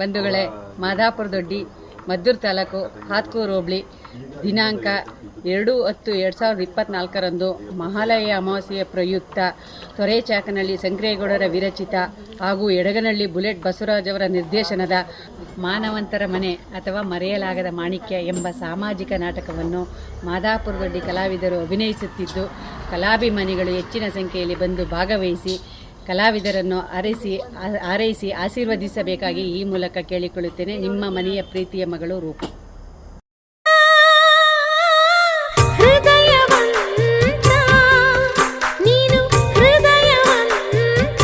ಬಂಧುಗಳೇ, ಮಾದಾಪುರ ದೊಡ್ಡಿ, ಮದ್ದೂರು ತಾಲೂಕು, ಹಾತ್ಕೂರು ಹೋಬಳಿ, ದಿನಾಂಕ ಎರಡು ಹತ್ತು ಎರಡು ಸಾವಿರದ ಇಪ್ಪತ್ನಾಲ್ಕರಂದು ಮಹಾಲಯ ಅಮಾವಾಸ್ಯೆಯ ಪ್ರಯುಕ್ತ ತೊರೆಚಾಕನಹಳ್ಳಿ ಸಂಕ್ರೇಗೌಡರ ವಿರಚಿತ ಹಾಗೂ ಎಡಗನಹಳ್ಳಿ ಬುಲೆಟ್ ಬಸವರಾಜ್ ಅವರ ನಿರ್ದೇಶನದ ಮಾನವಂತರ ಮನೆ ಅಥವಾ ಮರೆಯಲಾಗದ ಮಾಣಿಕ್ಯ ಎಂಬ ಸಾಮಾಜಿಕ ನಾಟಕವನ್ನು ಮಾದಾಪುರ ದೊಡ್ಡಿ ಕಲಾವಿದರು ಅಭಿನಯಿಸುತ್ತಿದ್ದು, ಕಲಾಭಿಮಾನಿಗಳು ಹೆಚ್ಚಿನ ಸಂಖ್ಯೆಯಲ್ಲಿ ಬಂದು ಭಾಗವಹಿಸಿ ಕಲಾವಿದರನ್ನು ಆರೈಸಿ ಆರೈಸಿ ಹಾರೈಸಿ ಆಶೀರ್ವದಿಸಬೇಕಾಗಿ ಈ ಮೂಲಕ ಕೇಳಿಕೊಳ್ಳುತ್ತೇನೆ. ನಿಮ್ಮ ಮನೆಯ ಪ್ರೀತಿಯ ಮಗಳು ರೂಪ. ಹೃದಯವಂತ ನೀನು ಹೃದಯವಂತ.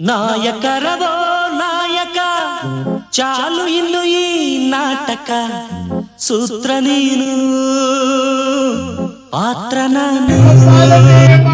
ನಾಯಕರವೋ ನಾಯಕ ಚಾಲು ಇನ್ನು ಈ ನಾಟಕ ಸೂತ್ರ ನೀನು ಪಾತ್ರ ನಾನು.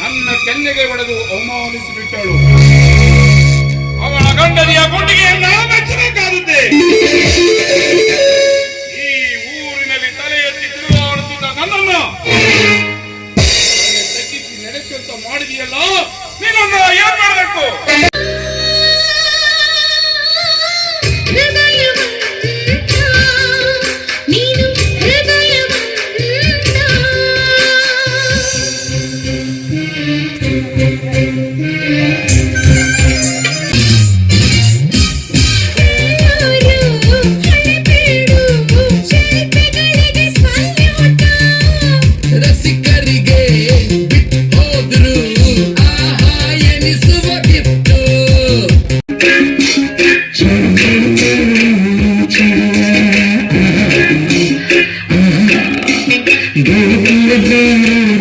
ನನ್ನ ಕೆನ್ನೆಗೆ ಹೊಡೆದು ಅವಮಾನಿಸಿಬಿಟ್ಟಳು ಅವಳ ಗಂಡನಿಯ ಗುಂಡಿಗೆ ಮೆಚ್ಚಬೇಕಾಗುತ್ತೆ ಈ ಊರಿನಲ್ಲಿ ತಲೆ ಎತ್ತಿ ತಿರುಗಾಡುತ್ತಿದ್ದ ನನ್ನನ್ನು ನಡೆಸುವಂತ ಮಾಡಿದೆಯಲ್ಲ? ನಿನ್ನನ್ನು ಏನ್ ಮಾಡಬೇಕು? गिर गिर गिर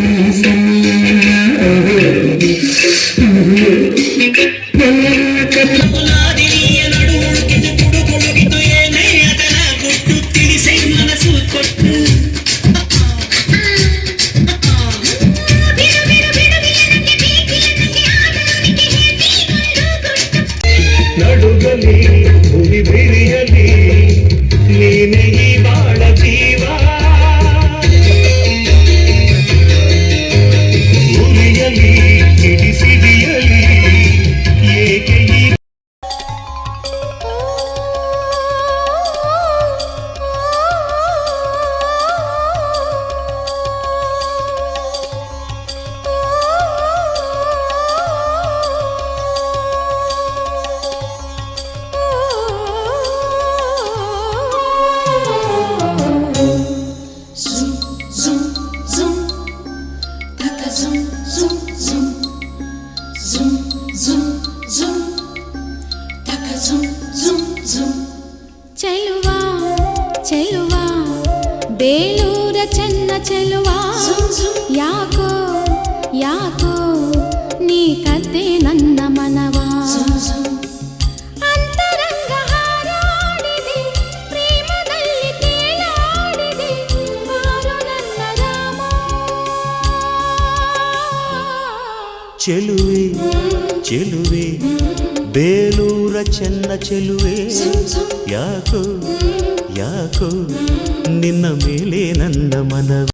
zoom, zoom, zoom. Zoom, zoom, zoom. Taka zoom, zoom, zoom. చెలువా చెలువా బేలూర చెన్న చెలువా యాకో యాకో నీ కద్దే నన్న మనవా చెలువే చెలువే బేలూర చెన్న చెలువే. యాకో యాకో నిన్న మేలే నన్న మనవి.